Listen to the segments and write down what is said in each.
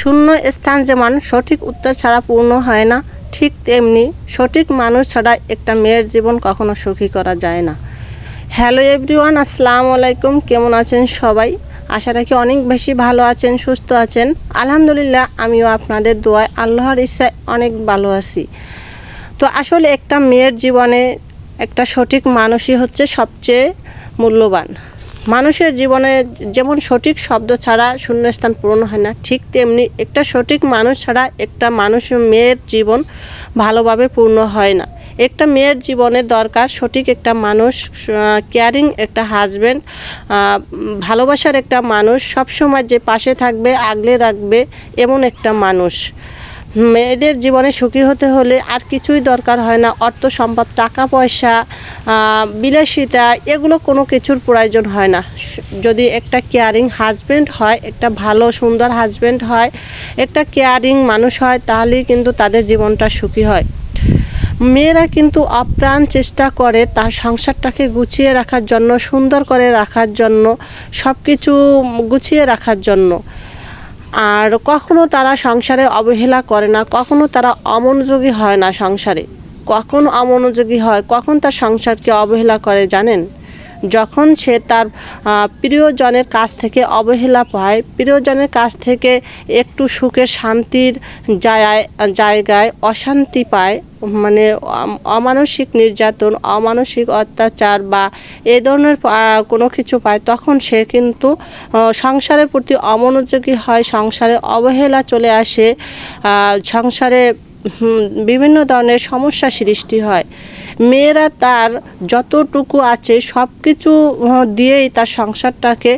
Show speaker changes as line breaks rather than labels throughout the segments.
শূন্য স্থান যেমন সঠিক উত্তর ছাড়া পূর্ণ হয় না, ঠিক তেমনি সঠিক মানুষ ছাড়া একটা মেয়ের জীবন কখনো সুখী করা যায় না। হ্যালো এভরিওয়ান আসসালামু আলাইকুম, কেমন আছেন সবাই? আশা রাখি অনেক বেশি ভালো আছেন, সুস্থ আছেন। আলহামদুলিল্লাহ, আমিও আপনাদের দোয়ায় আল্লাহর ইচ্ছায় অনেক ভালো আছি। তো আসলে একটা মেয়ের জীবনে একটা সঠিক মানুষই হচ্ছে সবচেয়ে মূল্যবান। মানুষের জীবনে যেমন সঠিক শব্দ ছাড়া শূন্যস্থান পূরণ হয় না, ঠিক তেমনি একটা সঠিক মানুষ ছাড়া একটা মানুষ মেয়ের জীবন ভালোভাবে পূর্ণ হয় না। একটা মেয়ের জীবনে দরকার সঠিক একটা মানুষ কেয়ারিং একটা হাজব্যান্ড ভালোবাসার একটা মানুষ, সবসময় যে পাশে থাকবে, আগলে রাখবে এমন একটা মানুষ। মেয়েদের জীবনে সুখী হতে হলে আর কিছুই দরকার হয় না। অর্থ সম্পদ, টাকা পয়সা বিলাসিতা এগুলো কোনো কিছুর প্রয়োজন হয় না। যদি একটা কেয়ারিং হাজব্যান্ড হয়, একটা ভালো, সুন্দর হাজব্যান্ড হয়, একটা কেয়ারিং মানুষ হয়, তাহলেই কিন্তু তাদের জীবনটা সুখী হয়। মেয়েরা কিন্তু আপ্রাণ চেষ্টা করে তার সংসারটাকে গুছিয়ে রাখার জন্য, সুন্দর করে রাখার জন্য সব কিছু গুছিয়ে রাখার জন্য। আর কখনো তারা সংসারে অবহেলা করে না, কখনো তারা অমনোযোগী হয় না সংসারে। কখন অমনোযোগী হয়, কখন তার সংসারকে অবহেলা করে জানেন? যখন সে তার প্রিয়জনের কাছ থেকে অবহেলা পায়, প্রিয়জনের কাছ থেকে একটু সুখের শান্তির জায়গায় জায়গায় অশান্তি পায় মানে অমানসিক নির্যাতন, অমানসিক অত্যাচার বা এ ধরনের কোনো কিছু পায়, তখন সে কিন্তু সংসারের প্রতি অমনোযোগী হয়, সংসারে অবহেলা চলে আসে সংসারে বিভিন্ন ধরনের সমস্যা সৃষ্টি হয়। মেয়েরা তার যতটুকু আছে সব কিছু দিয়েই তার সংসারটাকে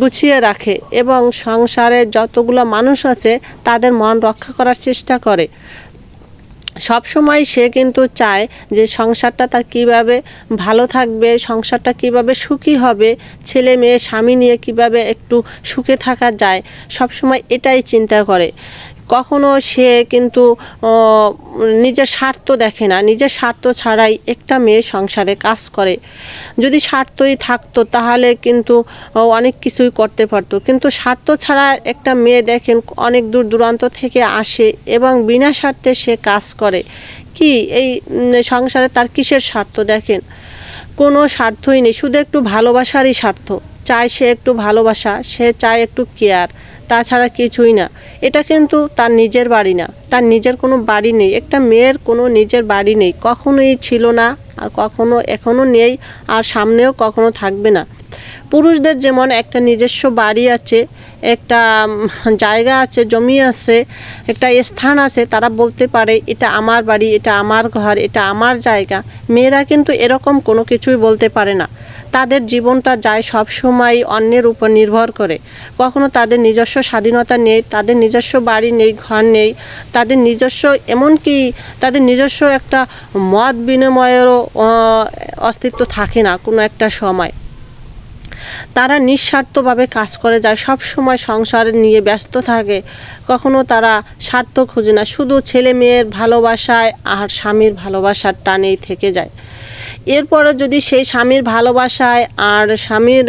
গুছিয়ে রাখে এবং সংসারে যতগুলো মানুষ আছে তাদের মন রক্ষা করার চেষ্টা করে। সব সময় সে কিন্তু চায় যে সংসারটা তার কীভাবে ভালো থাকবে, সংসারটা কীভাবে সুখী হবে, ছেলে মেয়ে, স্বামী নিয়ে কীভাবে একটু সুখে থাকা যায় সব সময় এটাই চিন্তা করে। কখনো সে কিন্তু নিজের স্বার্থ দেখে না। নিজের স্বার্থ ছাড়াই একটা মেয়ে সংসারে কাজ করে। যদি স্বার্থই থাকতো তাহলে কিন্তু অনেক কিছুই করতে পারতো। কিন্তু স্বার্থ ছাড়া একটা মেয়ে দেখেন অনেক দূর দূরান্ত থেকে আসে এবং বিনা স্বার্থে সে কাজ করে। কি? এই সংসারে তার কিসের স্বার্থ দেখেন? কোনো স্বার্থই নেই। শুধু একটু ভালোবাসারই স্বার্থ। চায় সে একটু ভালোবাসা, সে চায় একটু কেয়ার। তাছাড়া কিছুই না। এটা কিন্তু তার নিজের বাড়ি না। তার নিজের কোনো বাড়ি নেই। একটা মেয়ের কোনো নিজের বাড়ি নেই। কখনোই ছিল না আর কখনো এখনও নেই আর সামনেও কখনো থাকবে না। পুরুষদের যেমন একটা নিজস্ব বাড়ি আছে, একটা জায়গা আছে, জমি আছে, একটা স্থান আছে, তারা বলতে পারে, এটা আমার বাড়ি, এটা আমার ঘর, এটা আমার জায়গা। মেয়েরা কিন্তু এরকম কোনো কিছুই বলতে পারে না। তাদের জীবনটা যায় সব সময় অন্যের উপর নির্ভর করে। কখনো তাদের নিজস্ব স্বাধীনতা নেই, তাদের নিজস্ব বাড়ি নেই, ঘর নেই, তাদের নিজস্ব, এমনকি তাদের নিজস্ব একটা মত বিনিময়েরও অস্তিত্ব থাকে না কোনো একটা সময়। তারা নিঃস্বার্থভাবে কাজ করে যায় সব সময় সংসার নিয়ে ব্যস্ত থাকে। কখনো তারা স্বার্থ খুঁজে না, শুধু ছেলে মেয়ের ভালোবাসায় আর স্বামীর ভালোবাসার টানেই থেকে যায়। এরপরে যদি সেই স্বামীর ভালোবাসায় আর স্বামীর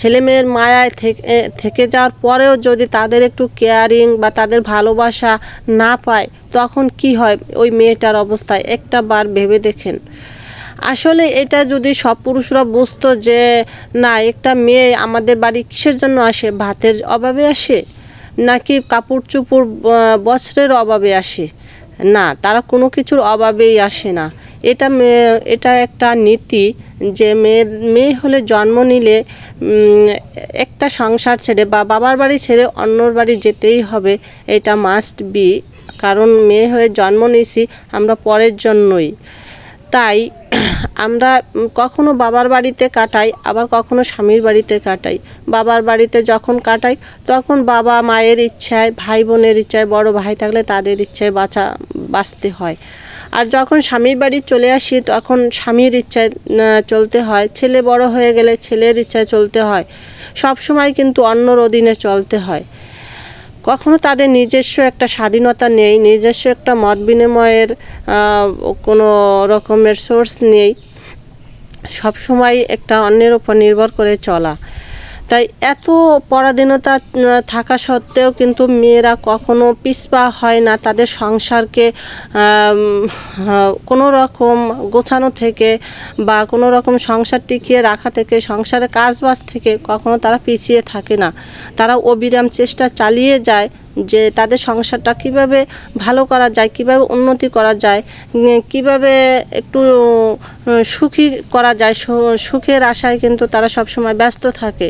ছেলে মেয়ের মায়ায় থেকে থেকে যাওয়ার পরেও যদি তাদের একটু কেয়ারিং বা তাদের ভালোবাসা না পায়, তখন কি হয়? ওই মেয়েটার অবস্থায় একটা বার ভেবে দেখেন। আসলে এটা যদি সব পুরুষরা বুঝতো যে, না, একটা মেয়ে আমাদের বাড়ি কিসের জন্য আসে? ভাতের অভাবে আসে? নাকি কাপড় চুপড় বস্ত্রের অভাবে আসে? না, তারা কোনো কিছুর অভাবেই আসে না। এটা এটা একটা নীতি যে মেয়ে মেয়ে হলে জন্ম নিলে একটা সংসার ছেড়ে বা বাবার বাড়ি ছেড়ে অন্যর বাড়ি যেতেই হবে, এটা মাস্ট বি কারণ মেয়ে হয়ে জন্ম নিয়েছি আমরা পরের জন্যই। তাই আমরা কখনো বাবার বাড়িতে কাটাই, আবার কখনো স্বামীর বাড়িতে কাটাই। বাবার বাড়িতে যখন কাটাই, তখন বাবা মায়ের ইচ্ছায় ভাই বোনের ইচ্ছায়, বড় ভাই থাকলে তাদের ইচ্ছায় বাঁচা, বাঁচতে হয়। আর যখন স্বামীর বাড়ি চলে আসি, তখন স্বামীর ইচ্ছায় চলতে হয়। ছেলে বড় হয়ে গেলে ছেলের ইচ্ছায় চলতে হয়। সব সময় কিন্তু অন্যর অধীনে চলতে হয়। কখনো তাদের নিজস্ব একটা স্বাধীনতা নেই, নিজস্ব একটা মত বিনিময়ের কোনো রকমের সোর্স নেই। সবসময় একটা অন্যের উপর নির্ভর করে চলা। তাই এত পরাধীনতা থাকা সত্ত্বেও কিন্তু মেয়েরা কখনো পিছপা হয় না তাদের সংসারকে কোনো রকম গোছানো থেকে বা কোনো রকম সংসার টিকিয়ে রাখা থেকে সংসারে কাজবাজ থেকে কখনো তারা পিছিয়ে থাকে না। তারা অবিরাম চেষ্টা চালিয়ে যায় যে তাদের সংসারটা কীভাবে ভালো করা যায়, কীভাবে উন্নতি করা যায় কীভাবে একটু সুখী করা যায় সুখের আশায় কিন্তু তারা সবসময় ব্যস্ত থাকে।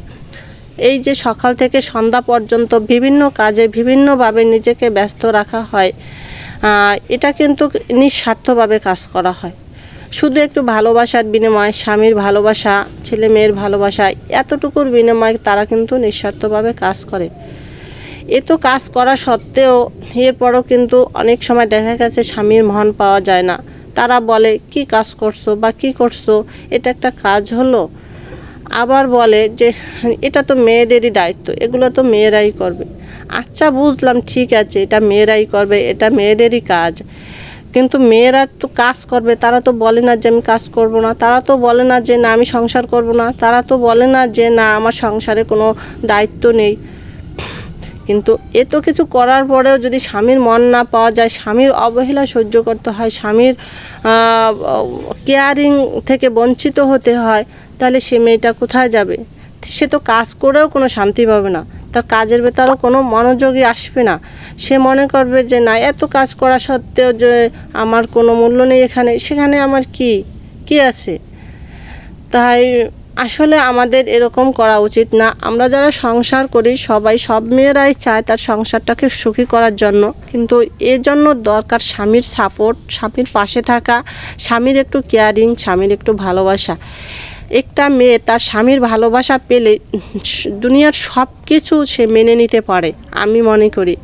এই যে সকাল থেকে সন্ধ্যা পর্যন্ত বিভিন্ন কাজে বিভিন্নভাবে নিজেকে ব্যস্ত রাখা হয় এটা কিন্তু নিঃস্বার্থভাবে কাজ করা হয়। শুধু একটু ভালোবাসার বিনিময়ে, স্বামীর ভালোবাসা, ছেলে মেয়ের ভালোবাসা, এতটুকুর বিনিময়ে তারা কিন্তু নিঃস্বার্থভাবে কাজ করে। এ তো কাজ করা সত্ত্বেও এরপরও কিন্তু অনেক সময় দেখা গেছে স্বামীর মন পাওয়া যায় না। তারা বলে, কি কাজ করছ বা কি করছ? এটা একটা কাজ হলো। আবার বলে যে, এটা তো মেয়েদেরই দায়িত্ব, এগুলো তো মেয়েরাই করবে। আচ্ছা বুঝলাম, ঠিক আছে, এটা মেয়েরাই করবে, এটা মেয়েদেরই কাজ। কিন্তু মেয়েরা তো কাজ করবে, তারা তো বলে না যে আমি কাজ করব না, তারা তো বলে না যে না আমি সংসার করব না, তারা তো বলে না যে না আমার সংসারে কোনো দায়িত্ব নেই। কিন্তু এ তো কিছু করার পরেও যদি স্বামীর মন না পাওয়া যায়, স্বামীর অবহেলা সহ্য করতে হয়, স্বামীর কেয়ারিং থেকে বঞ্চিত হতে হয় তাহলে সে মেয়েটা কোথায় যাবে? সে তো কাজ করেও কোনো শান্তি পাবে না। তার কাজের ভেতরও কোনো মনোযোগই আসবে না। সে মনে করবে যে, না, এত কাজ করা সত্ত্বেও যে আমার কোনো মূল্য নেই এখানে, সেখানে আমার কি? কি আছে? তাই আসলে আমাদের এরকম করা উচিত না। আমরা যারা সংসার করি, সবাই, সব মেয়েরাই চায় তার সংসারটাকে সুখী করার জন্য। কিন্তু এর জন্য দরকার স্বামীর সাপোর্ট স্বামীর পাশে থাকা, স্বামীর একটু কেয়ারিং স্বামীর একটু ভালোবাসা। একটা মেয়ে তার স্বামীর ভালোবাসা পেলে দুনিয়ার সব কিছু সে মেনে নিতে পারে, আমি মনে করি।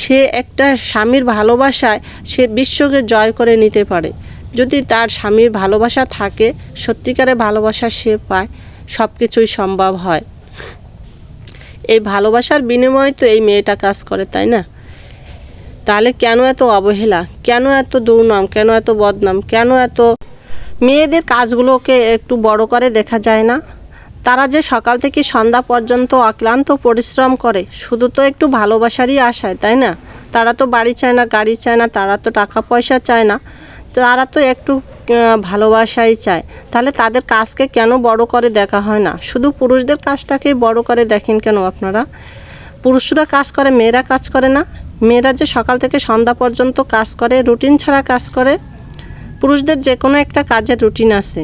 সে একটা স্বামীর ভালোবাসায় সে বিশ্বকে জয় করে নিতে পারে। যদি তার স্বামীর ভালোবাসা থাকে, সত্যিকারের ভালোবাসা সে পায় সব কিছুই সম্ভব হয়। এই ভালোবাসার বিনিময়ে তো এই মেয়েটা কাজ করে, তাই না? তাহলে কেন এত অবহেলা? কেন এত দুর্নাম? কেন এত বদনাম? কেন এত মেয়েদের কাজগুলোকে একটু বড় করে দেখা যায় না। তারা যে সকাল থেকে সন্ধ্যা পর্যন্ত অক্লান্ত পরিশ্রম করে, শুধু তো একটু ভালোবাসারই আশায়, তাই না? তারা তো বাড়ি চায় না, গাড়ি চায় না, তারা তো টাকা পয়সা চায় না। তারা তো একটু ভালোবাসাই চায়। তাহলে তাদের কাজকে কেন বড় করে দেখা হয় না? শুধু পুরুষদের কাজটাকেই বড় করে দেখেন কেন আপনারা? পুরুষরা কাজ করে, মেয়েরা কাজ করে না? মেয়েরা যে সকাল থেকে সন্ধ্যা পর্যন্ত কাজ করে, রুটিন ছাড়া কাজ করে পুরুষদের যে কোনো একটা কাজের রুটিন আছে।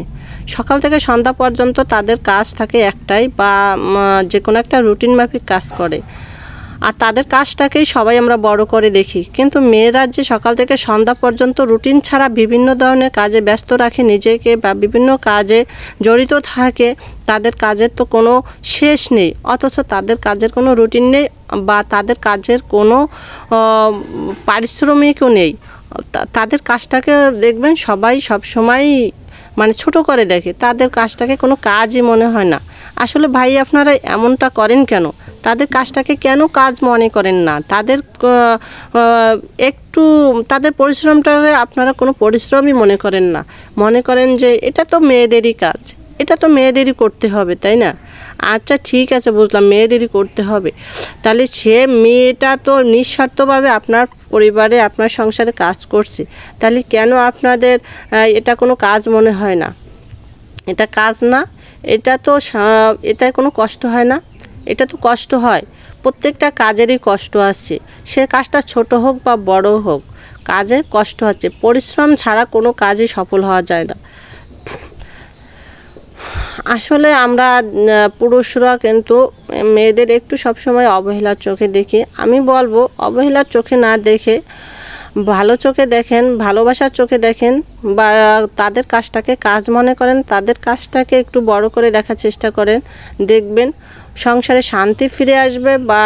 সকাল থেকে সন্ধ্যা পর্যন্ত তাদের কাজ থাকে একটাই বা যে কোনো একটা রুটিন মাফিক কাজ করে। আর তাদের কাজটাকেই সবাই আমরা বড় করে দেখি। কিন্তু মেয়েরা যে সকাল থেকে সন্ধ্যা পর্যন্ত রুটিন ছাড়া বিভিন্ন ধরনের কাজে ব্যস্ত রাখে, নিজেকে বা বিভিন্ন কাজে জড়িত থাকে, তাদের কাজের তো কোনো শেষ নেই। অথচ তাদের কাজের কোনো রুটিন নেই বা তাদের কাজের কোনো পারিশ্রমিকও নেই। তাদের কাজটাকে দেখবেন সবাই সব সময় মানে ছোট করে দেখে। তাদের কাজটাকে কোনো কাজই মনে হয় না। আসলে ভাই আপনারা এমনটা করেন কেন? তাদের কাজটাকে কেন কাজ মনে করেন না? তাদের একটু তাদের পরিশ্রমটাকে আপনারা কোনো পরিশ্রমই মনে করেন না। মনে করেন যে এটা তো মেয়েদেরই কাজ। এটা তো মেয়েদেরই করতে হবে, তাই না? আচ্ছা ঠিক আছে, বুঝলাম মেয়েদেরই করতে হবে। তাহলে সে মেয়েটা তো নিঃস্বার্থভাবে আপনার পরিবারে, আপনার সংসারে কাজ করছে। তাহলে কেন আপনাদের এটা কোনো কাজ মনে হয় না? এটা কাজ না, এটা তো এটায় কোনো কষ্ট হয় না? এটা তো কষ্ট হয়। প্রত্যেকটা কাজেরই কষ্ট আছে। সে কাজটা ছোট হোক বা বড় হোক, কাজে কষ্ট হচ্ছে পরিশ্রম ছাড়া কোনো কাজই সফল হওয়া যায় না। আসলে আমরা পুরুষরা কিন্তু মেয়েদের একটু সবসময় অবহেলার চোখে দেখি। আমি বলব, অবহেলার চোখে না দেখে, ভালো চোখে দেখেন, ভালোবাসার চোখে দেখেন, বা তাদের কাজটাকে, কাজ মনে করেন, তাদের কাজটাকে একটু বড় করে দেখার চেষ্টা করেন, দেখবেন। সংসারে শান্তি ফিরে আসবে বা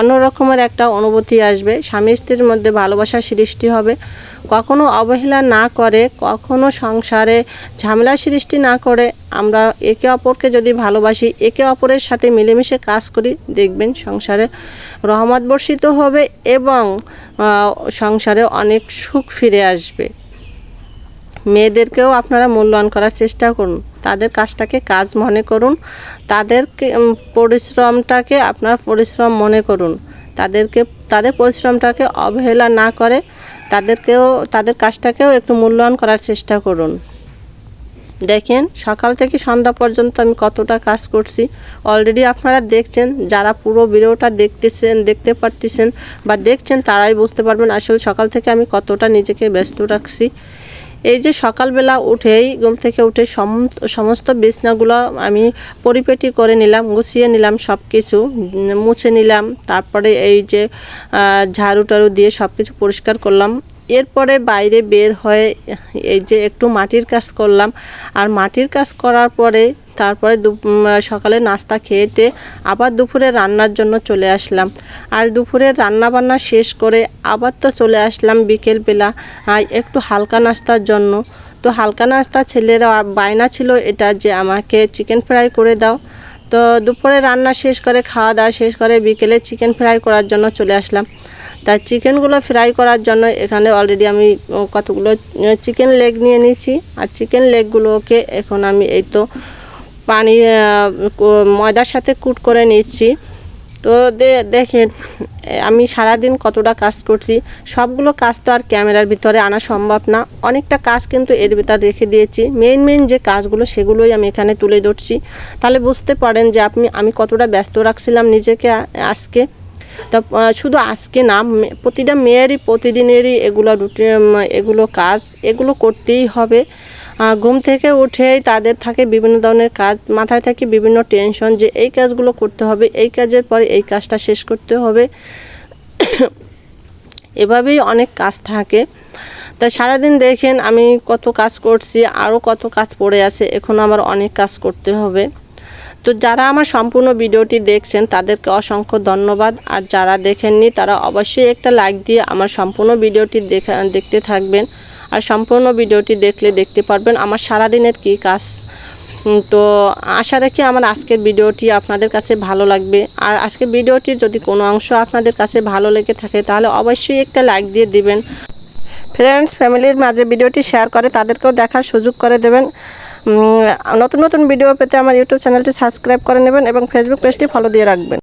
অন্যরকমের একটা অনুভূতি আসবে। স্বামী স্ত্রীর মধ্যে ভালোবাসা সৃষ্টি হবে। কখনো অবহেলা না করে, কখনো সংসারে ঝামেলা সৃষ্টি না করে। আমরা একে অপরকে যদি ভালোবাসি, একে অপরের সাথে মিলেমিশে কাজ করি, দেখবেন সংসারে রহমত বর্ষিত হবে এবং সংসারে অনেক সুখ ফিরে আসবে। মেয়েদেরকেও আপনারা মূল্যায়ন করার চেষ্টা করুন। তাদের কাজটাকে কাজ মনে করুন। তাদেরকে পরিশ্রমটাকে আপনার পরিশ্রম মনে করুন। তাদেরকে, তাদের পরিশ্রমটাকে অবহেলা না করে তাদেরকেও, তাদের কাজটাকেও একটু মূল্যায়ন করার চেষ্টা করুন। দেখেন, সকাল থেকে সন্ধ্যা পর্যন্ত আমি কতটা কাজ করছি। অলরেডি আপনারা দেখছেন, যারা পুরো ভিডিওটা দেখতেছেন, দেখতে পারতেছেন বা দেখছেন, তারাই বুঝতে পারবেন আসলে সকাল থেকে আমি কতটা নিজেকে ব্যস্ত রাখছি। এই যে সকালবেলা উঠেই, ঘুম থেকে উঠে সম- সমস্ত বিছনাগুলো আমি পরিপেটি করে নিলাম, গুছিয়ে নিলাম সব কিছু মুছে নিলাম। তারপরে এই যে ঝাড়ু টাড়ু দিয়ে সব কিছু পরিষ্কার করলাম। এরপরে বাইরে বের হয়ে এই যে একটু মাটির কাজ করলাম। আর মাটির কাজ করার পরে তারপরে সকালে নাস্তা খেয়েটে আবার দুপুরে রান্নার জন্য চলে আসলাম। আর দুপুরে রান্না বান্না শেষ করে আবার তো চলে আসলাম বিকেলবেলা একটু হালকা নাস্তার জন্য। তো হালকা নাস্তা ছেলেরা বায়না ছিল এটা যে আমাকে চিকেন ফ্রাই করে দাও। তো দুপুরে রান্না শেষ করে, খাওয়া দাওয়া শেষ করে বিকেলে চিকেন ফ্রাই করার জন্য চলে আসলাম। তাই চিকেনগুলো ফ্রাই করার জন্য এখানে অলরেডি আমি কতগুলো চিকেন লেগ নিয়ে নিয়েছি। আর চিকেন লেগগুলোকে এখন আমি এই তো পানি ময়দার সাথে কুট করে নিচ্ছি। তো দেখেন, আমি সারাদিন কতটা কাজ করছি। সবগুলো কাজ তো আর ক্যামেরার ভিতরে আনা সম্ভব না। অনেকটা কাজ কিন্তু এর ভিতর রেখে দিয়েছি। মেইন মেইন যে কাজগুলো, সেগুলোই আমি এখানে তুলে ধরছি। তাহলে বুঝতে পারেন যে আপনি, আমি কতটা ব্যস্ত রাখছিলাম নিজেকে আজকে। তা শুধু আজকে না প্রতিটা মেয়েরই, প্রতিদিনেরই এগুলো রুটিন এগুলো কাজ, এগুলো করতেই হবে। ঘুম থেকে উঠেই তাদের থাকে বিভিন্ন ধরনের কাজ, মাথায় থাকে বিভিন্ন টেনশন যে এই কাজগুলো করতে হবে, এই কাজের পরে এই কাজটা শেষ করতে হবে। এভাবেই অনেক কাজ থাকে। তাই সারাদিন দেখেন আমি কত কাজ করছি আরও কত কাজ পড়ে আছে, এখন আমার অনেক কাজ করতে হবে। তো যারা আমার সম্পূর্ণ ভিডিওটি দেখছেন, তাদেরকে অসংখ্য ধন্যবাদ। আর যারা দেখেননি, তারা অবশ্যই একটা লাইক দিয়ে আমার সম্পূর্ণ ভিডিওটি দেখা, দেখতে থাকবেন। আর সম্পূর্ণ ভিডিওটি দেখলে দেখতে পারবেন আমার সারাদিনের কী কাজ। তো আশা রাখি আমার আজকের ভিডিওটি আপনাদের কাছে ভালো লাগবে। আর আজকের ভিডিওটি যদি কোনো অংশ আপনাদের কাছে ভালো লেগে থাকে, তাহলে অবশ্যই একটা লাইক দিয়ে দিবেন। ফ্রেন্ডস, ফ্যামিলির মাঝে ভিডিওটি শেয়ার করে তাদেরকেও দেখার সুযোগ করে দেবেন। নতুন নতুন ভিডিও পেতে আমার ইউটিউব চ্যানেলটি সাবস্ক্রাইব করে নেবেন এবং ফেসবুক পেজটি ফলো দিয়ে রাখবেন।